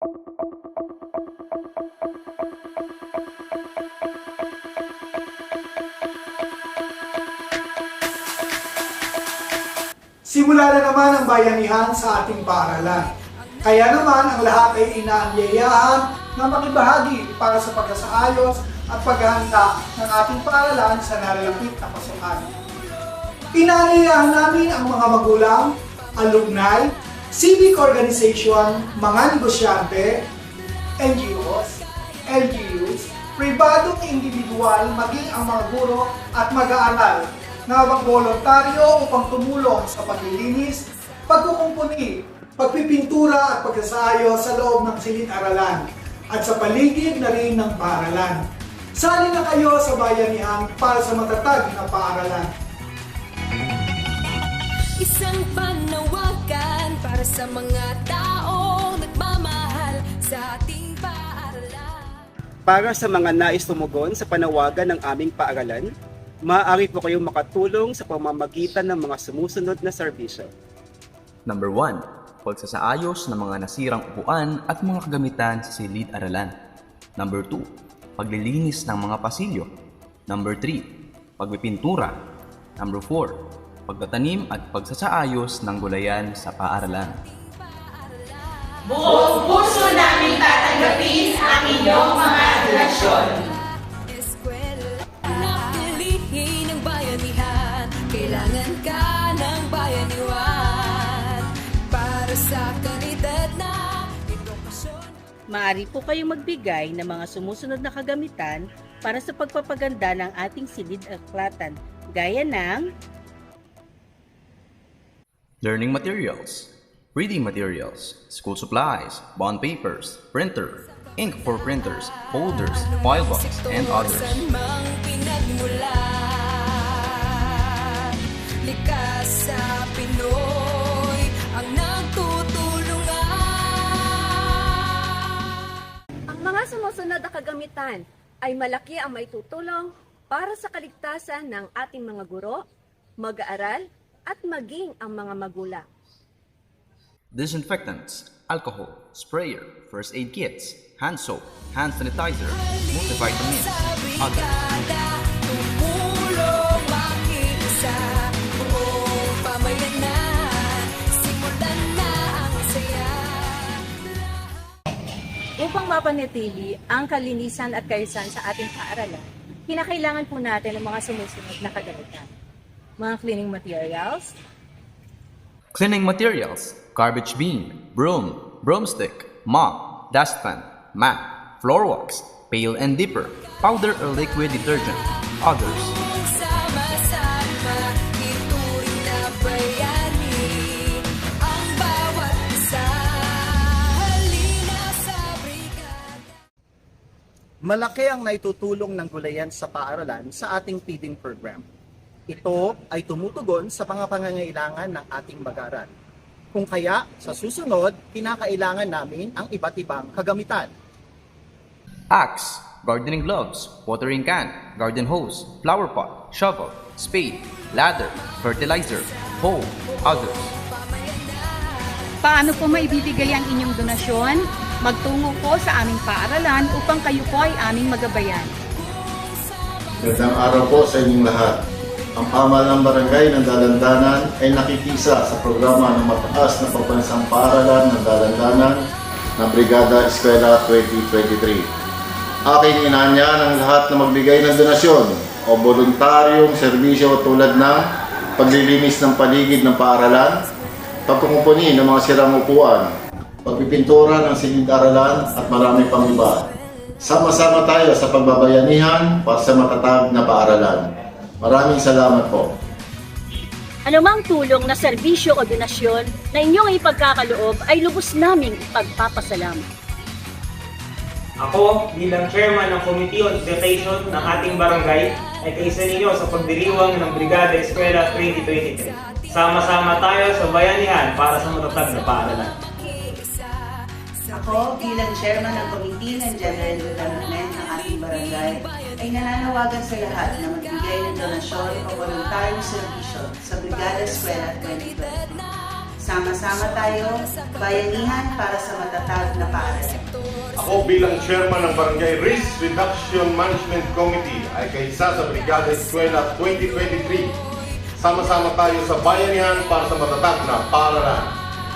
Simula na naman ang bayanihan sa ating paaralan. Kaya naman ang lahat ay inaanyayahan na makibahagi para sa pagkasaayos at paghahanda ng ating paaralan sa nalalapit na pasukan. Inaanyayahan namin ang mga magulang, alumni, civic organization, mga negosyante, NGOs, LGUs, pribadong individual, maging ang mga guro at mag-aaral na magbolontaryo upang tumulong sa paglilinis, pagkukumpuni, pagpipintura at pagsasayo sa loob ng silid-aralan at sa paligid na rin ng paaralan. Sali na kayo sa bayanihan para sa matatag na paaralan. Isang para sa mga taong nagmamahal sa ating paaralan. Para sa mga nais tumugon sa panawagan ng aming paaralan, maaari po kayong makatulong sa pamamagitan ng mga sumusunod na serbisyo. Number 1. Pagsasaayos ng mga nasirang upuan at mga kagamitan sa silid-aralan. Number 2. Paglilinis ng mga pasilyo. Number 3. Pagpipintura. Number 4. Pagtatanim at pagsasaayos ng gulayan sa paaralan. Buong puso namin tatanggapin ang inyong mga. Eskwela Napilihin ng bayanihan Kailangan ka ng bayaniwan Para sa kalidad na edukasyon Maaari po kayong magbigay ng mga sumusunod na kagamitan para sa pagpapaganda ng ating silid at klatan, gaya ng Learning materials, reading materials, school supplies, bond papers, printer, ink for printers, folders, file box, and others. Ang mga sumusunod na kagamitan ay malaki ang may tutulong para sa kaligtasan ng ating mga guro, mag-aaral, at maging ang mga magulang. Disinfectants, alcohol, sprayer, first aid kits, hand soap, hand sanitizer, multivitamins, others. Upang mapanatili ang kalinisan at kaayusan sa ating paaralan, kinakailangan po natin ang mga sumusunod na kagamitan. Mga cleaning materials, Cleaning materials, garbage bin, broom, broomstick, mop, dustpan, mat, floor wax, pail and dipper, powder or liquid detergent, others. Malaki ang naitutulong ng gulayan sa paaralan sa ating feeding program. Ito ay tumutugon sa mga pangangailangan ng ating mag-aaral. Kung kaya, sa susunod, kinakailangan namin ang iba't ibang kagamitan. Axe, gardening gloves, watering can, garden hose, flower pot, shovel, spade, ladder, fertilizer, hoe, others. Paano po maibibigay ang inyong donasyon? Magtungo po sa aming paaralan upang kayo po ay aming magabayan. Magandang araw po sa inyong lahat. Ang pamahalang barangay ng Dalandanan ay nakikisa sa programa ng mataas na pambansang paaralan ng Dalandanan ng Brigada Eskwela 2023. Aking inanya ng lahat na magbigay ng donasyon o voluntaryong serbisyo tulad ng paglilinis ng paligid ng paaralan, pagkukupuni ng mga sirang upuan, pagpipintura ng silid-aralan at marami pang iba. Sama-sama tayo sa pagbabayanihan para sa matatag na paaralan. Maraming salamat po. Anumang tulong na serbisyo o donasyon na inyong ipagkakaloob ay lubos naming ipagpapasalamat. Ako, bilang chairman ng Committee on Education ng ating barangay, ay kaisa ninyo sa pagdiriwang ng Brigada Eskwela 2023. Sama-sama tayo sa bayanihan para sa matatag na paaralan. Ako, bilang chairman ng Committee ng General Development ng ating barangay, ay nananawagan sa lahat na magbigay ng donasyon o voluntaryong serbisyo sa Brigada Eskwela 2023. Sama-sama tayo, bayanihan para sa matatag na paaralan. Ako bilang chairman ng Barangay Risk Reduction Management Committee ay kaisa sa Brigada Eskwela 2023. Sama-sama tayo sa bayanihan para sa matatag na paaralan.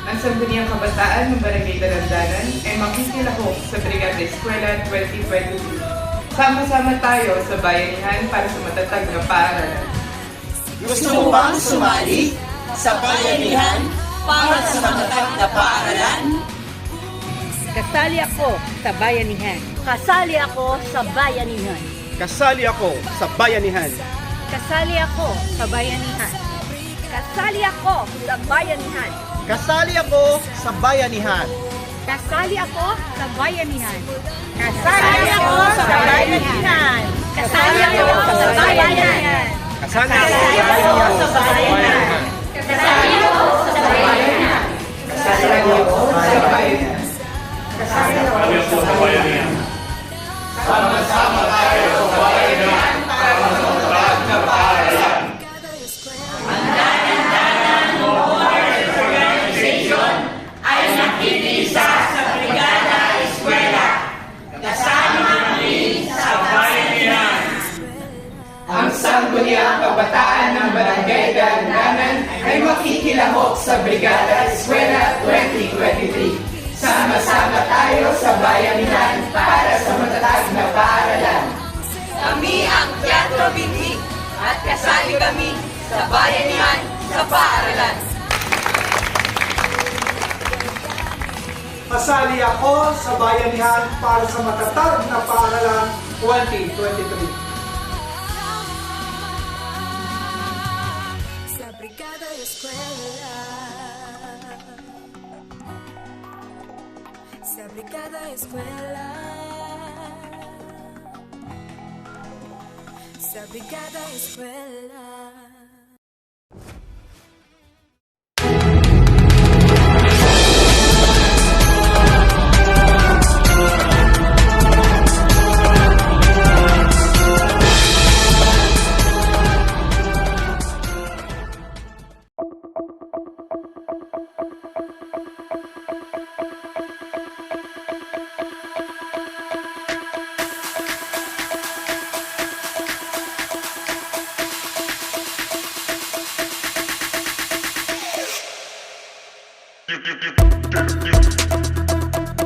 Ang Sangguniang Kabataan ng Barangay Dalandanan ay makikilahok sa Brigada Eskwela 2023. Sama-sama tayo sa bayanihan para sa matatag na paaralan. Gusto mo bang sumali sa bayanihan para sa matatag na paaralan? Kasali ako sa bayanihan. Kasali ako sa bayanihan. Kasali ako sa bayanihan. Kasali ako sa bayanihan. Kasali ako sa bayanihan. Kasali ako sa bayanihan. Kasali ako sa bayanihan. Kasali ako sa bayanihan. Kasali ako sa bayanihan. Kasali ako sa sa Brigada Eskwela 2023. Sama-sama tayo sa bayanihan para sa matatag na paaralan. Kami ang Teatro Binhi at kasali kami sa bayanihan sa paaralan. Kasali ako sa bayanihan para sa matatag na paaralan 2023. Se abre cada escuela. Se abre cada escuela.